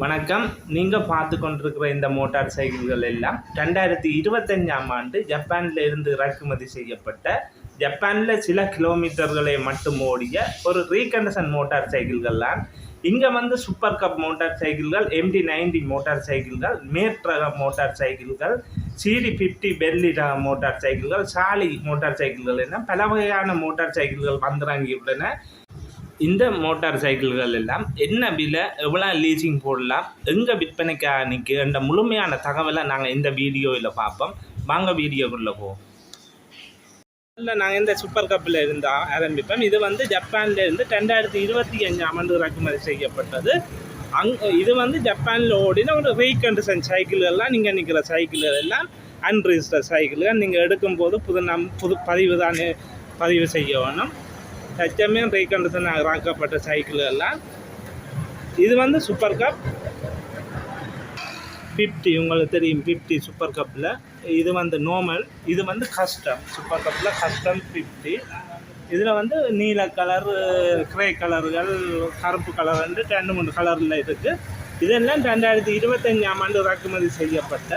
வணக்கம். நீங்கள் பார்த்து கொண்டிருக்கிற இந்த மோட்டார் சைக்கிள்கள் எல்லாம் ரெண்டாயிரத்தி இருபத்தஞ்சாம் ஆண்டு ஜப்பானில் இருந்து இறக்குமதி செய்யப்பட்ட ஜப்பானில் சில கிலோமீட்டர்களை மட்டும் ஓடிய ஒரு ரீகண்டிஷன் மோட்டார் சைக்கிள்கள்லாம் இங்கே வந்து சூப்பர் கப் மோட்டார் சைக்கிள்கள் எம்டி நைன்டி மோட்டார் சைக்கிள்கள் மேட் ரக மோட்டார் சைக்கிள்கள் சிடி ஃபிஃப்டி பெல்லி ரக மோட்டார் சைக்கிள்கள் சாலி மோட்டார் சைக்கிள்கள் என பல வகையான மோட்டார் சைக்கிள்கள் வந்துறங்கியுள்ளன. இந்த மோட்டார் சைக்கிள்கள் எல்லாம் என்ன விலை எவ்வளோ லீசிங் போடலாம் எங்கே விற்பனைக்காக நிற்கு என்ற முழுமையான தகவலை நாங்கள் இந்த வீடியோவில் பார்ப்போம். வாங்க வீடியோக்குள்ளே போவோம். இல்லை நாங்கள் இந்த சூப்பர் கப்பில் இருந்து ஆரம்பிப்போம். இது வந்து ஜப்பானில் இருந்து ரெண்டாயிரத்தி இருபத்தி அஞ்சு ஆண்டு இறக்குமதி செய்யப்பட்டது. அங் இது வந்து ஜப்பானில் ஓடின ஒரு ரீகண்டிஷன் சைக்கிள்கள்லாம் நீங்கள் நிற்கிற சைக்கிள்கள் எல்லாம் அன்ரிஜிஸ்டர் சைக்கிள்கள் நீங்கள் எடுக்கும்போது புது நம் புது பதிவு தான் பதிவு செய்ய வேணும். தச்சமே ரீகண்டிஷன் ஆக்கப்பட்ட சைக்கிள்கள்லாம் இது வந்து சூப்பர் கப் ஃபிஃப்டி உங்களுக்கு தெரியும் ஃபிஃப்டி சூப்பர் கப்பில் இது வந்து நார்மல் இது வந்து கஸ்டம் சூப்பர் கப்பில் கஸ்டம் ஃபிஃப்டி இதில் வந்து நீல கலர் கிரே கலர்கள் கருப்பு கலர் வந்து ரெண்டு மூணு கலரில் இருக்குது இதெல்லாம் ரெண்டாயிரத்தி இருபத்தஞ்சாம் ஆண்டு இறக்குமதி செய்யப்பட்ட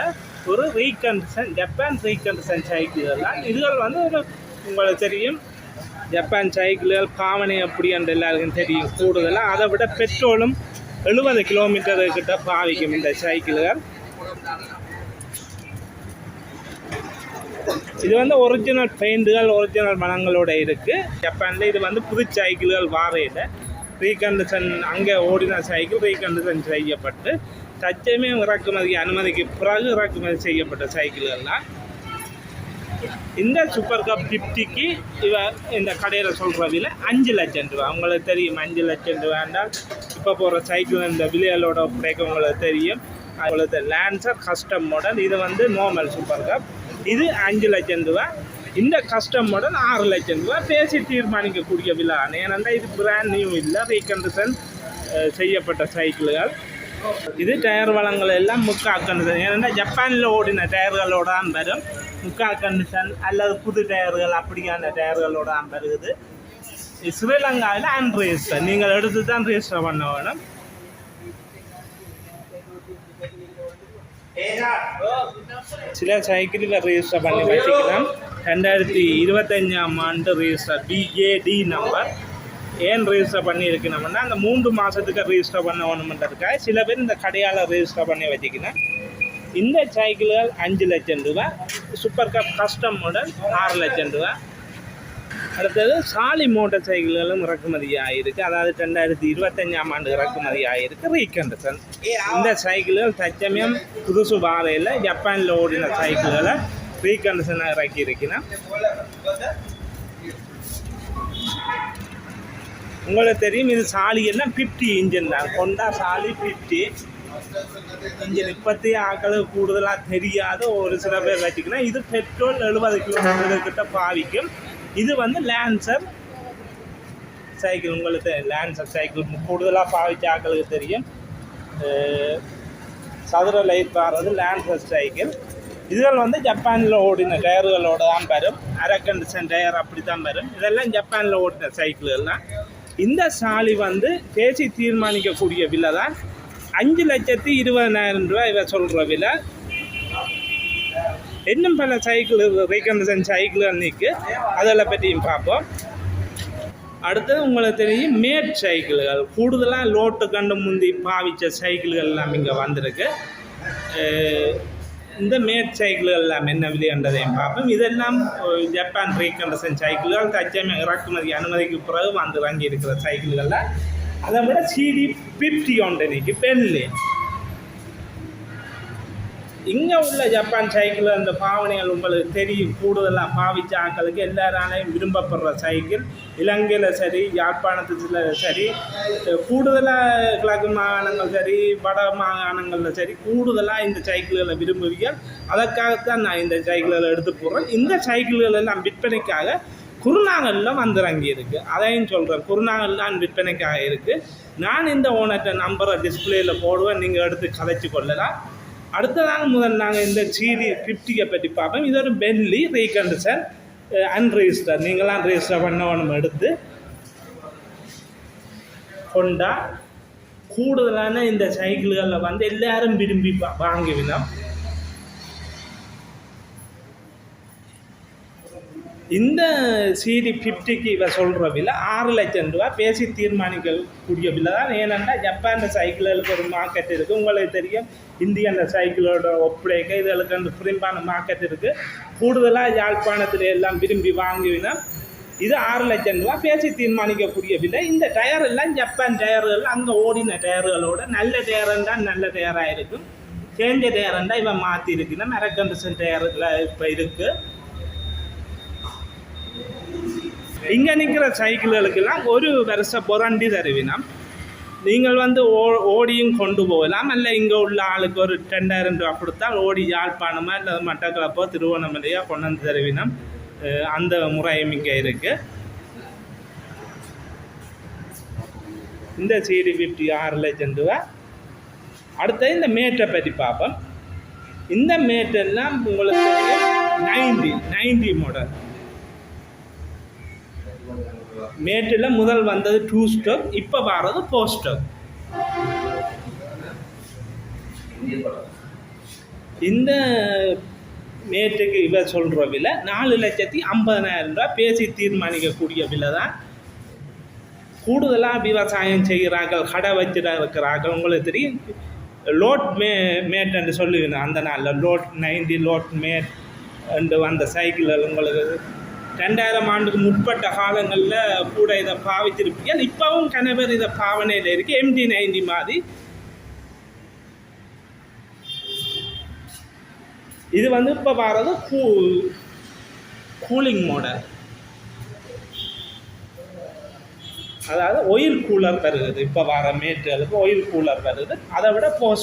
ஒரு ரீகண்டிஷன் ஜப்பான் ரீகண்டிஷன் சைக்கிள்லாம் இதுகள் வந்து ஒரு உங்களுக்கு தெரியும். ஜப்பான் சைக்கிள்கள் பாவனை அப்படி என்று எல்லாருக்கும் தெரியும். கூடுதலாக அதை விட பெட்ரோலும் எழுபது கிலோமீட்டர் கிட்ட பாவிக்கும் இந்த சைக்கிள்கள். இது வந்து ஒரிஜினல் பெயிண்டுகள் ஒரிஜினல் மனங்களோட இருக்குது ஜப்பானில் இது வந்து புது சைக்கிள்கள் வாரையில் ரீகண்டிஷன் அங்கே ஓடின சைக்கிள் ரீகண்டிஷன் செய்யப்பட்டு தச்சமே இறக்குமதி அனுமதிக்கு பிறகு இறக்குமதி செய்யப்பட்ட சைக்கிள்கள்லாம் இந்த சூப்பர் கப் ஃபிஃப்டிக்கு இவ இந்த கடையில் சொல்கிற விலை அஞ்சு லட்சம் ரூபா உங்களுக்கு தெரியும் அஞ்சு லட்சம் ரூபாண்டால் இப்போ போகிற சைக்கிள் இந்த விலைகளோட பிரேக் உங்களுக்கு தெரியும். உங்களுக்கு லேன்சர் கஸ்டம் மாடல் இது வந்து நார்மல் சூப்பர் கப் இது அஞ்சு லட்சம் ரூபா இந்த கஸ்டம் மாடல் ஆறு லட்சம் ரூபா பேசி தீர்மானிக்கக்கூடிய விழா. ஏனென்றால் இது பிராண்ட் நியூ இல்லை. ரீகண்டிஷன் செய்யப்பட்ட சைக்கிள்கள் இது டயர் வளங்கள் எல்லாம் முக்காக்கணுது ஏனென்றால் ஜப்பானில் ஓடின டயர்களோடு தான் வரும். முக்கால் கண்டிஷன் அல்லது புது டயர்கள் அப்படியான டயர்களோட தான் வருகுது ஸ்ரீலங்காவில் அன்ரிஜிஸ்டர் நீங்கள் எடுத்து தான் ரிஜிஸ்டர் பண்ண வேணும். சில சைக்கிளில் ரிஜிஸ்டர் பண்ணி வச்சுக்கலாம். ரெண்டாயிரத்தி இருபத்தஞ்சாம் ஆண்டு ரிஜிஸ்டர் பிஏடி நம்பர் ஏன் ரிஜிஸ்டர் பண்ணியிருக்கணும்னா அந்த மூன்று மாதத்துக்கு ரிஜிஸ்டர் பண்ண வேணுமென்றதுக்காக சில பேர் இந்த கடையால் ரிஜிஸ்டர் பண்ணி வச்சுக்கணும் இந்த சைக்கிள்கள் அஞ்சு லட்சம் ரூபா சூப்பர் கப் கஸ்டம் மாடல் ஆறு லட்சம் ரூபா. அடுத்தது சாலி மோட்டார் சைக்கிள்களும் இறக்குமதி ஆகிருக்கு அதாவது ரெண்டாயிரத்தி இருபத்தஞ்சாம் ஆண்டு இறக்குமதி ஆகிருக்கு ரீகண்டிஷன் இந்த சைக்கிள்கள் தச்சமயம் புதுசு பாதையில் ஜப்பானில் ஓடின சைக்கிள்களை ரீகண்டிஷனாக இறக்கி இருக்கணும் உங்களுக்கு தெரியும் இது சாலி எல்லாம் ஃபிஃப்டி இன்ஜின் தான். கொண்டா சாலி ஃபிஃப்டி இங்கே இப்பத்தி ஆக்களுக்கு கூடுதலாக தெரியாத ஒரு சில பேர் வச்சுக்கணும் இது பெட்ரோல் எழுபது கிலோமீட்டர் கிட்ட பாவிக்கும் இது வந்து லேன்சர் சைக்கிள் உங்களுக்கு லேன்சர் சைக்கிள் கூடுதலாக பாவிச்ச ஆக்களுக்கு தெரியும் சதுர லைட் வர்றது லேன்சர் சைக்கிள் இதுகள் வந்து ஜப்பானில் ஓடின டயர்களோட தான் வரும் அரக்கண்டிஷன் டயர் அப்படி தான் வரும் இதெல்லாம் ஜப்பானில் ஓடின சைக்கிள்கள்லாம் இந்த சாலி வந்து பேசி தீர்மானிக்கக்கூடிய விலை தான் அஞ்சு லட்சத்தி இருபதனாயிரம் ரூபாய் இவ சொல்கிற விலை. இன்னும் பல சைக்கிள் ரீகண்டிஷன் சைக்கிள்கள் நிற்கு அதெல்லாம் பற்றியும் பார்ப்போம். அடுத்தது உங்களுக்கு தெரியும் மேட் சைக்கிள்கள் கூடுதலாக லோட்டு கண்டு முந்தி பாவித்த சைக்கிள்கள் எல்லாம் இங்கே வந்திருக்கு. இந்த மேட் சைக்கிள்கள் எல்லாம் என்ன விலைன்றதையும் பார்ப்போம். இதெல்லாம் ஜப்பான் ரீகண்டிஷன் சைக்கிள்கள் தச்சம் இறக்குமதி அனுமதிக்கு பிறகு வந்து இறங்கி இருக்கிற சைக்கிள்களில் அதை விட சிடி பிப்டி ஒன்று இன்னைக்கு இங்கே உள்ள ஜப்பான் சைக்கிள் அந்த பாவனைகள் உங்களுக்கு தெரியும் கூடுதலாக பாவிச்ச ஆட்களுக்கு எல்லாராலையும் விரும்பப்படுற சைக்கிள் இலங்கையில் சரி யாழ்ப்பாணத்தில் சரி கூடுதலாக கிழக்கு மாகாணங்கள் சரி வட மாகாணங்களில் சரி கூடுதலாக இந்த சைக்கிள்களை விரும்புவீர்கள் அதற்காகத்தான் நான் இந்த சைக்கிள்களை எடுத்து போடுறேன் இந்த சைக்கிள்கள் எல்லாம் விற்பனைக்காக குருநாகலில் வந்துறங்கி இருக்கு. அதையும் சொல்கிறேன் குருநாகல்லாம் விற்பனைக்காக இருக்குது நான் இந்த ஓனர்கிட்ட நம்பரை டிஸ்பிளேயில் போடுவேன். நீங்கள் எடுத்து கதைச்சி கொள்ளலாம். அடுத்ததாக முதல் நாங்கள் இந்த ஜிடி ஃபிஃப்டியை பற்றி பார்ப்போம். இது ஒரு பெல்லி ரீகண்டிஷன் அன்ரிஜிஸ்டர் நீங்களாம் ரெஜிஸ்டர் பண்ணவனும் எடுத்து. கொண்டா கூடுதலான இந்த சைக்கிள்களில் வந்து எல்லாரும் விரும்பி வாங்குவினோம் இந்த சிடி ஃபிஃப்டிக்கு இவ சொல்கிற விலை ஆறு லட்சம் ரூபா. பேசி தீர்மானிக்கக்கூடிய விலை தான். ஏனென்றால் ஜப்பான் சைக்கிள்களுக்கு ஒரு மார்க்கெட் இருக்குது உங்களுக்கு தெரியும் இந்திய அந்த சைக்கிளோட ஒப்படைக்க இதுகளுக்கு அந்த புரிம்பான மார்க்கெட் இருக்குது கூடுதலாக யாழ்ப்பாணத்தில் எல்லாம் விரும்பி வாங்குவினா இது ஆறு லட்சம் ரூபா. பேசி தீர்மானிக்கக்கூடிய விலை. இந்த டயர் எல்லாம் ஜப்பான் டயர்கள் அங்கே ஓடின டயர்களோட நல்ல டயர் தான் நல்ல டயராக இருக்கும். சேஞ்ச டயர் இவன் மாற்றி இருக்குன்னா மெரக்கண்டிஷன் டயரில் இப்போ இருக்குது இங்கே நிற்கிற சைக்கிள்களுக்கெல்லாம் ஒரு வருஷம் புரண்டி தருவினம். நீங்கள் வந்து ஓ ஓடியும் கொண்டு போகலாம். அல்ல இங்கே உள்ள ஆளுக்கு ஒரு ரெண்டாயிரம் ரூபா கொடுத்தால் ஓடி யாழ்ப்பாணமா இல்லை மட்டக்களப்போ திருவண்ணாமலையோ கொண்டு வந்து தருவினம். அந்த முறையும் இங்கே இருக்குது இந்த சிடி ஃபிஃப்டி ஆறு லட்சம் ரூபா அடுத்தது இந்த மேட்டை பற்றி பார்ப்போம். இந்த மேட்டெல்லாம் உங்களுக்கு நைன்டி நைன்டி மாடல் மேட்டில் முதல் வந்தது டூ ஸ்டோக் இப்போ வர்றது ஃபோர் ஸ்டோக் இந்த மேட்டுக்கு இவ சொல்கிற விலை நாலு லட்சத்தி ஐம்பதனாயிரம் ரூபா பேசி தீர்மானிக்கக்கூடிய விலை தான் கூடுதலாக விவசாயம் செய்கிறார்கள் கடை வச்சுட்டு இருக்கிறார்கள் உங்களுக்கு தெரியும் லோட் மே மேட் என்று சொல்லுவேன் அந்த நாளில். லோட் நைன்டி லோட் மேட் என்று வந்த சைக்கிள் உங்களுக்கு ரெண்டாயிரம் ஆண்டுக்கு முற்பட்ட காலங்களில் கூட இதை பாவிச்சிருப்பீங்க இப்போவும் கணவர் இதை பாவனையில் இருக்குது எம்டி நைன்டி மாதிரி. இது வந்து இப்போ வர்றது கூ கூலிங் மாடல். அதாவது ஒயில் கூலர் வருது. இப்போ வர மேட்டுகளுக்கு ஒயில் கூலர் வருது. அதை விட ஃபோர்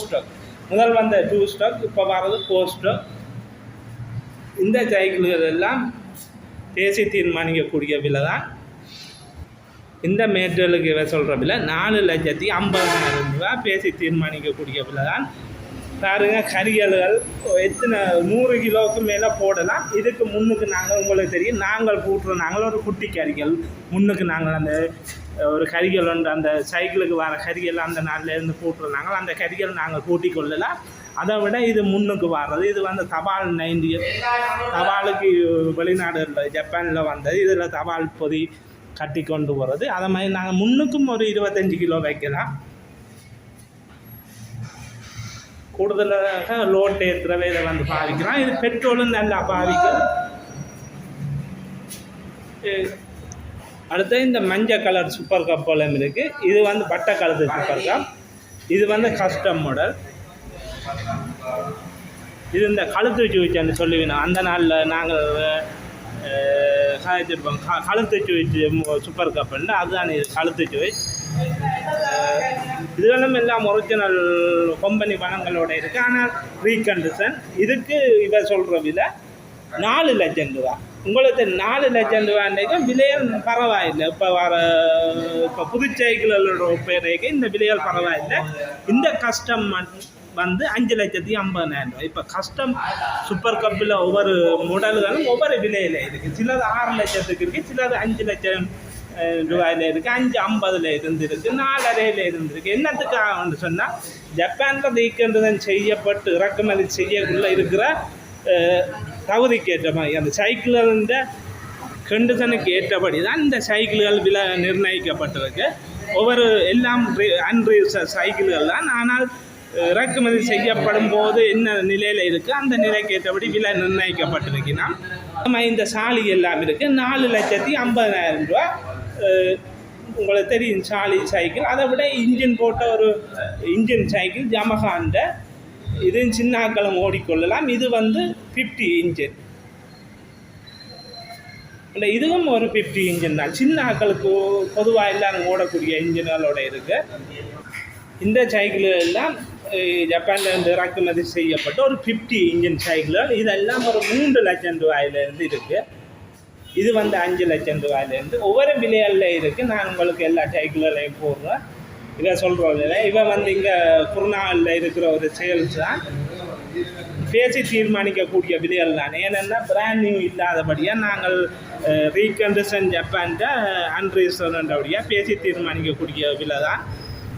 முதல் வந்த டூ ஸ்டாக் இப்போ வர்றது ஃபோர் இந்த சைக்கிள்கள் எல்லாம் பேசி தீர்மானிக்கக்கூடிய விலை தான் இந்த மேற்றலுக்கு இவ சொல்கிற விலை நாலு லட்சத்தி ஐம்பதாயிரம் ரூபா பேசி தீர்மானிக்கக்கூடிய விலை தான் பாருங்க கறிகள்கள் எத்தனை நூறு கிலோவுக்கு மேலே போடலாம். இதுக்கு முன்னுக்கு நாங்கள் உங்களுக்கு தெரியும் நாங்கள் கூட்டுறோம் நாங்கள் ஒரு குட்டி கறிகள். முன்னுக்கு நாங்கள் அந்த ஒரு கறிகள் உண்டு அந்த சைக்கிளுக்கு வர கறிகள் அந்த நாளில் இருந்து கூட்டுறோம் நாங்கள் அந்த கறிகள் நாங்கள் கூட்டிக் கொள்ளலாம். அதை விட இது முன்னுக்கு வர்றது. இது வந்து தபால் நைன்டி தபாலுக்கு வெளிநாடுகளில் ஜப்பானில் வந்தது. இதில் தபால் பொதி கட்டி கொண்டு போகிறது அதை மாதிரி நாங்கள் முன்னுக்கும் ஒரு இருபத்தஞ்சி கிலோ வைக்கலாம். கூடுதலாக லோட் ஏற்றுறவே இதை வந்து பாவிக்கலாம் இது பெட்ரோலும் நல்லா பாவிக்கும் அடுத்து இந்த மஞ்சள் கலர் சூப்பர் கப்பலும் இருக்குது இது வந்து பட்டை கலர் சூப்பர் கப். இது வந்து கஸ்டம் மாடல். இது இந்த கழுத்து வச்சேன்னு சொல்லுவீங்க. அந்த நாளில் நாங்கள் சாதிச்சிருப்போம் க கழுத்து சுவிச்சு சூப்பர் கப்புன்னு அதுதான் இது கழுத்து வச்சு இதெல்லாம் எல்லாம் ஒரிஜினல் கொம்பனி பணங்களோட இருக்குது ஆனால் ரீகண்டிஷன் இதுக்கு இவ சொல்கிற விலை நாலு லட்சம் ரூபா. உங்களுக்கு நாலு லட்சம் ரூபாய்க்கும் விலையல் பரவாயில்லை. இப்போ வர இப்போ புது சைக்கிளோட பேரைக்கு இந்த விலையல் பரவாயில்லை. இந்த கஷ்டம் மட்டும் வந்து அஞ்சு லட்சத்தி ஐம்பதாயிரம் ரூபாய். இப்போ கஸ்டம் சூப்பர் கப்பில் ஒவ்வொரு மாடல்களும் ஒவ்வொரு விலையில் இருக்குது சிலது ஆறு லட்சத்துக்கு இருக்குது சிலது அஞ்சு லட்சம் ரூபாயில் ரூபாயில இருக்குது அஞ்சு ஐம்பதில் இருந்திருக்கு நாலரையில் இருந்திருக்கு. என்னத்துக்காகன்னு சொன்னால் ஜப்பானில் ரீகண்டுதன் செய்யப்பட்டு இறக்குமதி செய்யக்குள்ள இருக்கிற தகுதிக்கு ஏற்ற மாதிரி அந்த சைக்கிளில் கண்டிஷனுக்கு ஏற்றபடி தான் இந்த சைக்கிள்கள் விலை நிர்ணயிக்கப்பட்டிருக்கு. ஒவ்வொரு எல்லாம் அன்ரீசர் சைக்கிள்கள் தான். ஆனால் இறக்குமதி செய்யப்படும் போது என்ன நிலையில் இருக்குது அந்த நிலைக்கு ஏற்றபடி விலை நிர்ணயிக்கப்பட்டிருக்குன்னா நம்ம இந்த சாலி எல்லாம் இருக்குது நாலு லட்சத்தி ஐம்பதாயிரம் ரூபா உங்களுக்கு தெரியும் சாலி சைக்கிள். அதை விட இன்ஜின் போட்ட ஒரு இன்ஜின் சைக்கிள் ஜமஹாண்ட இது சின்னாக்களும் ஓடிக்கொள்ளலாம். இது வந்து ஃபிஃப்டி இன்ஜின். இல்லை இதுவும் ஒரு ஃபிஃப்டி இன்ஜின் தான். சின்ன ஆக்களுக்கு பொதுவாக எல்லாரும் ஓடக்கூடிய இன்ஜின்களோட இருக்குது இந்த சைக்கிள் எல்லாம் ஜப்பானில் இருந்து இறக்குமதி செய்யப்பட்ட ஒரு ஃபிஃப்டி இன்ஜின் சைக்கிள் இதெல்லாம் ஒரு மூன்று லட்சம் ரூபாயிலேருந்து இருக்குது இது வந்து அஞ்சு லட்சம் ரூபாயிலேருந்து. ஒவ்வொரு விலையில் இருக்குது நான் உங்களுக்கு எல்லா சைக்கிள்களையும் போடுறேன். இதை சொல்கிறோம் இவன் வந்து இங்கே குருநாளில் இருக்கிற ஒரு சேல்ஸ் தான். பேசி தீர்மானிக்கக்கூடிய விலைகள் தான். ஏனென்னா பிராண்ட் நியூ இல்லாதபடியாக நாங்கள் ரீகண்டிஷன் ஜப்பான்கிட்ட அன்ரீசன்ன்றபடியாக பேசி தீர்மானிக்கக்கூடிய விலை தான்.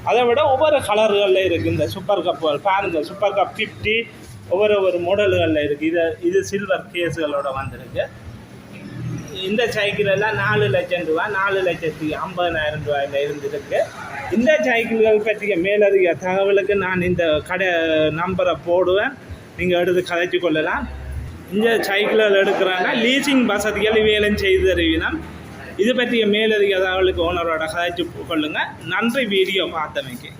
அதை விட ஒவ்வொரு கலர்களில் இருக்குது இந்த சூப்பர் கப்புகள் பாருங்கள் சூப்பர் கப் ஃபிஃப்டி ஒவ்வொரு ஒரு மாடல்களில் இருக்குது இது இது சில்வர் கேஸுகளோட வந்திருக்கு. இந்த சைக்கிள் எல்லாம் நாலு லட்சம் ரூபா நாலு லட்சத்தி ஐம்பதனாயிரம் ரூபாயில் இருந்திருக்கு. இந்த சைக்கிள்கள் பற்றிய மேலதிக தகவலுக்கு நான் இந்த கடை நம்பரை போடுவேன். நீங்கள் எடுத்து கதைச்சு கொள்ளலாம். இந்த சைக்கிள்கள் எடுக்கிறாங்க. லீசிங் வசதிகள் இவையெல்லாம் செய்து தருவினம். இது பற்றிய மேலதிக தகவலுக்கு ஓனரோட கதைச்சு கொள்ளுங்கள் நன்றி வீடியோ பார்த்தமைக்கு.